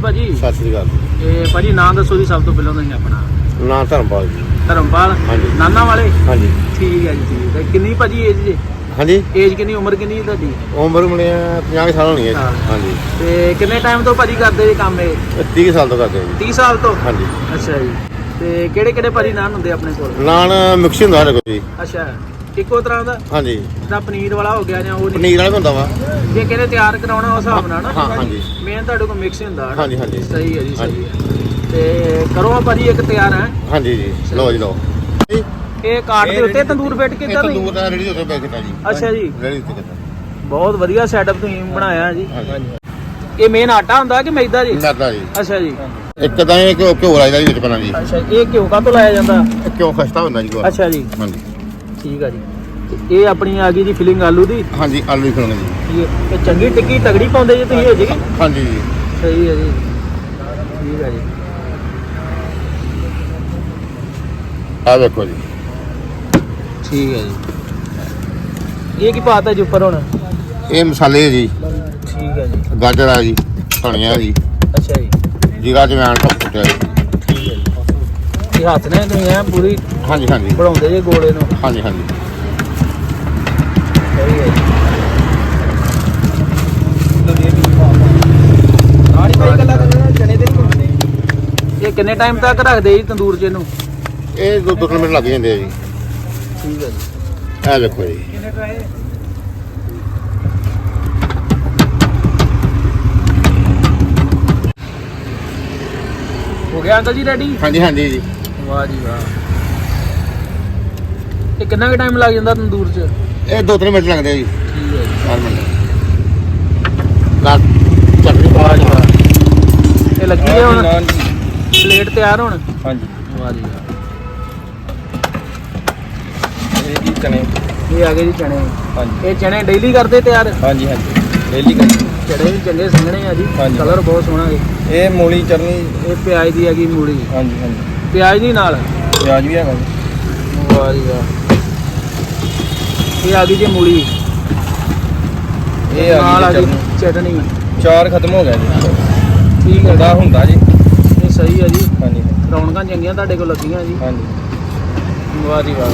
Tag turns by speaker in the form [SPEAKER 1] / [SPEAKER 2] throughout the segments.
[SPEAKER 1] ਭਾਜੀ।
[SPEAKER 2] ਸਤਿ ਸ੍ਰੀ ਅਕਾਲ।
[SPEAKER 1] ਇਹ ਭਾਜੀ ਨਾਮ ਦੱਸੋ ਜੀ ਸਭ ਤੋਂ ਪਹਿਲਾਂ ਤੁਸੀਂ ਆਪਣਾ।
[SPEAKER 2] ਨਾਂ ਧਰਮਪਾਲ ਜੀ।
[SPEAKER 1] ਧਰਮਪਾਲ?
[SPEAKER 2] ਹਾਂਜੀ।
[SPEAKER 1] ਨਾਨਾ ਵਾਲੇ?
[SPEAKER 2] ਹਾਂਜੀ।
[SPEAKER 1] ਠੀਕ ਹੈ ਜੀ ਠੀਕ ਹੈ। ਕਿੰਨੀ ਭਾਜੀ ਏਜ ਜੀ?
[SPEAKER 2] ਹਾਂਜੀ।
[SPEAKER 1] ਏਜ ਕਿੰਨੀ ਉਮਰ ਕਿੰਨੀ ਹੈ ਤੁਹਾਡੀ?
[SPEAKER 2] ਉਮਰ ਮਣੇ 50 ਕੁ ਸਾਲ ਹੋਣੀ ਹੈ
[SPEAKER 1] ਹਾਂ।
[SPEAKER 2] ਜੀ ਹਾਂਜੀ।
[SPEAKER 1] ਤੇ ਕਿੰਨੇ ਟਾਈਮ ਤੋਂ ਭਾਜੀ ਕਰਦੇ ਜੀ ਕੰਮ ਇਹ?
[SPEAKER 2] ਇਹ 30 ਕੁ ਸਾਲ ਤੋਂ ਕਰਦੇ ਹਾਂ ਜੀ।
[SPEAKER 1] 30 ਸਾਲ ਤੋਂ?
[SPEAKER 2] ਹਾਂਜੀ।
[SPEAKER 1] ਅੱਛਾ ਜੀ। ਤੇ ਕਿਹੜੇ ਕਿਹੜੇ ਭਾਜੀ ਨਾਨ ਹੁੰਦੇ ਆਪਣੇ ਕੋਲ?
[SPEAKER 2] ਨਾਨ ਮਿਕਸ ਹੁੰਦਾ ਸਾਡੇ ਕੋਲ ਜੀ।
[SPEAKER 1] ਅੱਛਾ। ਇੱਕੋ ਤਰ੍ਹਾਂ ਦਾ?
[SPEAKER 2] ਹਾਂਜੀ।
[SPEAKER 1] ਜਿੱਦਾਂ ਪਨੀਰ ਵਾਲਾ ਹੋ ਗਿਆ ਜਾਂ ਉਹ ਨਹੀਂ?
[SPEAKER 2] ਪਨੀਰ ਵਾਲਾ ਵੀ ਹੁੰਦਾ ਵਾ।
[SPEAKER 1] ਜੇ ਕਿਹਨੇ ਤਿਆਰ ਕਰਾਉਣਾ ਉਸ ਹਿਸਾਬ ਨਾਲ ਨਾ
[SPEAKER 2] ਹਾਂ ਹਾਂਜੀ।
[SPEAKER 1] ਮੇਨ ਤੁਹਾਡੇ ਕੋਲ ਮਿਕਸ ਹੁੰਦਾ ਹੈ ਨਾ?
[SPEAKER 2] ਹਾਂਜੀ, ਹਾਂਜੀ।
[SPEAKER 1] ਸਹੀ ਹੈ ਜੀ ਸਹੀ ਹੈ। ਤੇ ਕਰੋ ਆ ਭਾਜੀ ਇੱਕ ਤਿਆਰ ਹੈ?
[SPEAKER 2] ਹਾਂਜੀ ਜੀ ਲਓ ਜੀ ਲਓ। ਜੀ
[SPEAKER 1] ਇਹ ਕਾਰਡ ਦੇ ਉੱਤੇ ਤੰਦੂਰ ਫਿੱਟ
[SPEAKER 2] ਦਾ ਰੇੜੀ ਦੇ ਉੱਤੇ ਬੈਠ ਕੀਤਾ ਜੀ।
[SPEAKER 1] ਅੱਛਾ ਜੀ।
[SPEAKER 2] ਰੇੜੀ ਉੱਤੇ ਕੀਤਾ।
[SPEAKER 1] ਬਹੁਤ ਵਧੀਆ ਸੈਟਅਪ ਤੁਸੀਂ ਬਣਾਇਆ ਜੀ।
[SPEAKER 2] ਹਾਂਜੀ।
[SPEAKER 1] ਇਹ ਮੇਨ ਆਟਾ ਹੁੰਦਾ ਕਿ ਮੈਦਾ ਜੀ?
[SPEAKER 2] ਮੈਦਾ ਜੀ।
[SPEAKER 1] ਅੱਛਾ ਜੀ।
[SPEAKER 2] ਇੱਕ ਤਾਂ ਇਹ ਘਿਓ ਜੀ ਵਿੱਚ ਪੈਣਾ ਜੀ।
[SPEAKER 1] ਅੱਛਾ ਇਹ ਘਿਓ ਕਾ ਤੋਂ ਲਾਇਆ ਜਾਂਦਾ?
[SPEAKER 2] ਇਹ ਘਿਓ ਖਸਤਾ ਹੁੰਦਾ ਜੀ ਘਿਓ
[SPEAKER 1] ਅੱਛਾ ਜੀ।
[SPEAKER 2] ਹਾਂਜੀ।
[SPEAKER 1] ਠੀਕ ਆ ਜੀ। ਤੇ ਇਹ ਆਪਣੀ ਆ ਗਈ ਜੀ ਫਿਲਿੰਗ ਆਲੂ ਦੀ।
[SPEAKER 2] ਹਾਂਜੀ ਆਲੂ ਵੀ ਖਾਣੇ ਜੀ।
[SPEAKER 1] ਇਹ ਇਹ ਚੰਗੀ ਟਿੱਕੀ ਤਗੜੀ ਪਾਉਂਦੇ ਜੀ ਤੁਸੀਂ ਹੋ ਜੀ?
[SPEAKER 2] ਹਾਂਜੀ ਜੀ।
[SPEAKER 1] ਸਹੀ ਹੈ ਜੀ। ਠੀਕ ਆ ਜੀ।
[SPEAKER 2] ਆ ਵੇਖੋ ਜੀ।
[SPEAKER 1] ਠੀਕ ਹੈ ਜੀ। ਇਹ ਕੀ ਪਾਤਾ ਜੀ ਉੱਪਰ ਹੁਣ?
[SPEAKER 2] ਇਹ ਮਸਾਲੇ ਜੀ।
[SPEAKER 1] ਠੀਕ ਹੈ ਜੀ।
[SPEAKER 2] ਗਾਜਰ ਆ ਜੀ ਧਨੀਆ ਜੀ।
[SPEAKER 1] ਅੱਛਾ ਜੀ।
[SPEAKER 2] ਜੀਰਾ ਜਵੈਣ ਸਭ ਕੁੱਟਿਆ ਜੀ।
[SPEAKER 1] ਠੀਕ ਹੈ ਇਹ ਹੱਥ ਨੇ ਤੁਸੀਂ ਐ ਪੂਰੀ
[SPEAKER 2] ਹਾਂਜੀ ਹਾਂਜੀ।
[SPEAKER 1] ਬਣਾਉਂਦੇ ਜੇ ਗੋਲੇ ਨੂੰ।
[SPEAKER 2] ਹਾਂਜੀ ਹਾਂਜੀ।
[SPEAKER 1] ਸਹੀ ਹੈ ਇਹ ਕਿੰਨੇ ਟਾਈਮ ਤੱਕ ਰੱਖਦੇ ਜੀ ਤੰਦੂਰ 'ਚ ਇਹਨੂੰ
[SPEAKER 2] ਇਹ ਦੋ ਦੋ ਮਿੰਟ ਲੱਗ ਜਾਂਦੇ ਆ ਜੀ।
[SPEAKER 1] ਠੀਕ ਹੈ ਜੀ।
[SPEAKER 2] ਇਹ ਵੇਖੋ ਜੀ।
[SPEAKER 3] ਕਿੰਨੇ ਟਰਾਏ
[SPEAKER 1] ਹੋ ਗਿਆ ਅੰਕਲ ਜੀ ਰੈਡੀ
[SPEAKER 2] ਹਾਂਜੀ ਹਾਂਜੀ ਜੀ।
[SPEAKER 1] ਵਾਹ ਜੀ ਵਾਹ। ਇਹ ਕਿੰਨਾ ਕੁ ਟਾਈਮ ਲੱਗ ਜਾਂਦਾ ਤੰਦੂਰ 'ਚ?
[SPEAKER 2] ਇਹ ਦੋ ਤਿੰਨ ਮਿੰਟ ਲੱਗਦੇ ਆ ਜੀ।
[SPEAKER 1] ਠੀਕ ਹੈ ਜੀ।
[SPEAKER 2] ਚਾਰ ਮਿੰਟ। ਲਾ ਚਟਨੀ ਪਾ
[SPEAKER 1] ਵਾਹ ਜੀ
[SPEAKER 2] ਜੀ
[SPEAKER 1] ਵਾਹ। ਇਹ ਲੱਗੀ ਹੈ ਹੁਣ?
[SPEAKER 3] ਨਾਨ
[SPEAKER 1] ਪਲੇਟ ਤਿਆਰ ਹੁਣ?
[SPEAKER 3] ਹਾਂਜੀ।
[SPEAKER 1] ਵਾਹ ਜੀ ਵਾਹ।
[SPEAKER 3] ਇਹ ਜੀ ਚਣੇ
[SPEAKER 1] ਇਹ ਆ ਗਏ ਜੀ ਚਣੇ
[SPEAKER 3] ਹਾਂਜੀ।
[SPEAKER 1] ਇਹ ਚਣੇ ਡੇਲੀ ਕਰਦੇ ਤਿਆਰ?
[SPEAKER 3] ਹਾਂਜੀ ਹਾਂਜੀ। ਡੇਲੀ ਕਰੀ
[SPEAKER 1] ਚੜੇ ਵੀ ਚੰਗੇ ਸੰਘਣੇ ਆ ਜੀ। ਕਲਰ ਬਹੁਤ ਸੋਹਣਾ ਹੈ
[SPEAKER 3] ਇਹ ਮੂਲੀ ਚਟਨੀ
[SPEAKER 1] ਇਹ ਪਿਆਜ਼ ਦੀ ਹੈਗੀ ਮੂਲੀ।
[SPEAKER 3] ਹਾਂਜੀ ਹਾਂਜੀ।
[SPEAKER 1] ਪਿਆਜ਼ ਨਹੀਂ ਨਾਲ?
[SPEAKER 3] ਪਿਆਜ਼ ਵੀ ਹੈਗਾ ਜੀ।
[SPEAKER 1] ਵਾਹ ਜੀ ਵਾਹ ਇਹ ਆ ਗਈ ਜੀ ਮੂਲੀ।
[SPEAKER 3] ਇਹ ਆ
[SPEAKER 1] ਨਾਲ ਆ
[SPEAKER 3] ਗਈ
[SPEAKER 1] ਗਈ
[SPEAKER 3] ਚਟਨੀ। ਚਾਰ ਖਤਮ ਹੋ ਗਿਆ ਜੀ।
[SPEAKER 1] ਠੀਕ ਹੈ
[SPEAKER 3] ਹੁੰਦਾ ਹੁੰਦਾ ਜੀ।
[SPEAKER 1] ਇਹ ਸਹੀ ਹੈ ਜੀ।
[SPEAKER 3] ਹਾਂਜੀ।
[SPEAKER 1] ਰੌਣਕਾਂ ਚੰਗੀਆਂ ਤੁਹਾਡੇ ਕੋਲ ਲੱਗੀਆਂ ਜੀ।
[SPEAKER 3] ਹਾਂਜੀ।
[SPEAKER 1] ਵਾਹ ਜੀ ਵਾਹ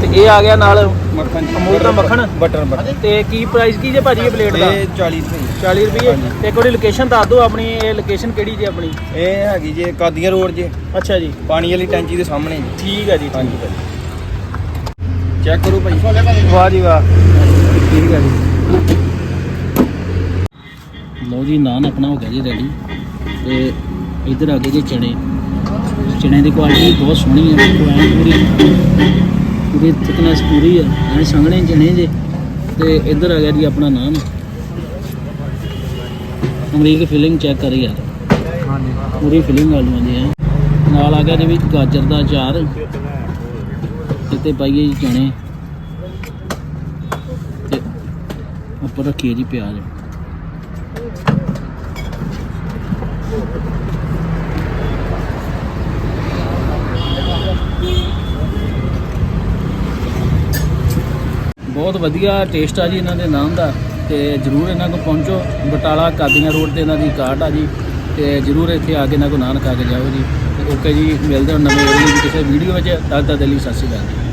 [SPEAKER 1] ਤੇ ਇਹ ਆ ਗਿਆ ਨਾਲ
[SPEAKER 3] ਮੱਖਣ
[SPEAKER 1] ਅਮੂਲ ਦਾ ਮੱਖਣ?
[SPEAKER 3] ਬਟਰ ਬਟਰ
[SPEAKER 1] ਤੇ ਕੀ ਪ੍ਰਾਈਸ ਕੀ ਜੇ ਭਾਜੀ ਇਹ ਪਲੇਟ ਦਾ?
[SPEAKER 3] ਇਹ 40 ਰੁਪਏ
[SPEAKER 1] 40 ਰੁਪਏ। ਤੇ ਕੋਈ ਲੋਕੇਸ਼ਨ ਦੱਸ ਦਿਓ ਆਪਣੀ ਇਹ ਲੋਕੇਸ਼ਨ ਕਿਹੜੀ ਜੀ ਆਪਣੀ?
[SPEAKER 3] ਇਹ ਹੈਗੀ ਜੀ ਕਾਦੀਆਂ ਰੋਡ ਜੇ।
[SPEAKER 1] ਅੱਛਾ ਜੀ।
[SPEAKER 3] ਪਾਣੀ ਵਾਲੀ ਟੈਂਕੀ ਦੇ ਸਾਹਮਣੇ ਜੀ।
[SPEAKER 1] ਠੀਕ ਹੈ ਜੀ
[SPEAKER 3] ਹਾਂਜੀ।
[SPEAKER 1] ਹੈ
[SPEAKER 3] ਚੈੱਕ ਕਰੋ ਭਾਈ।
[SPEAKER 1] ਵਾਹ ਜੀ ਵਾਹ ਠੀਕ ਹੈ ਜੀ। ਲਓ ਜੀ ਨਾਨ ਆਪਣਾ ਹੋ ਗਿਆ ਜੀ ਰੈਡੀ ਤੇ ਇੱਧਰ ਆ ਗਏ ਜੀ ਚਣੇ ਚਣੇ ਦੀ ਕੁਆਲਿਟੀ ਬਹੁਤ ਸੋਹਣੀ ਹੈ। ਕੁਆਲਿਟੀ ਪੂਰੀ। ਪੂਰੀ ਥਿਕਨੈਸ ਪੂਰੀ ਹੈ ਐ ਸੰਘਣੇ ਚਣੇ ਜੇ ਤੇ ਇੱਧਰ ਆ ਗਿਆ ਜੀ ਆਪਣਾ ਨਾਨ ਅਮਰੀਕ ਫਿਲਿੰਗ ਚੈੱਕ ਕਰ ਯਾਰ ਪੂਰੀ ਫਿਲਿੰਗ ਆਲੂਆਂ ਦੀ ਹੈ ਨਾਲ ਆ ਗਿਆ ਜੀ ਵਿੱਚ ਗਾਜਰ ਦਾ ਅਚਾਰ। ਇੱਥੇ ਪਾਈਏ ਜੀ ਚਣੇ ਤੇ ਉੱਪਰ ਰੱਖੀਏ ਜੀ ਪਿਆਜ਼। ਬਹੁਤ ਵਧੀਆ ਟੇਸਟ ਆ ਜੀ ਇਹਨਾਂ ਦੇ ਨਾਮ ਦਾ ਤੇ ਜਰੂਰ ਇਹਨਾਂ ਕੋਲ ਪਹੁੰਚੋ। ਬਟਾਲਾ ਕਾਦੀਆਂ ਰੋਡ ਤੇ ਇਹਨਾਂ ਦੀ ਕਾਰਟ ਆ ਜੀ ਤੇ ਜਰੂਰ ਇੱਥੇ ਆ ਕੇ ਇਹਨਾਂ ਕੋਲ ਨਾਨ ਖਾ ਕੇ ਜਾਓ ਜੀ। ਤੇ ਓਕੇ ਜੀ, ਮਿਲਦੇ ਹਾਂ ਨਵੇਂ ਵੀਡੀਓ ਕਿਸੇ ਵੀਡੀਓ ਵਿੱਚ। ਤਦ ਤੱਕ ਦੇ ਲਈ ਸਤਿ ਸ਼੍ਰੀ ਅਕਾਲ ਜੀ।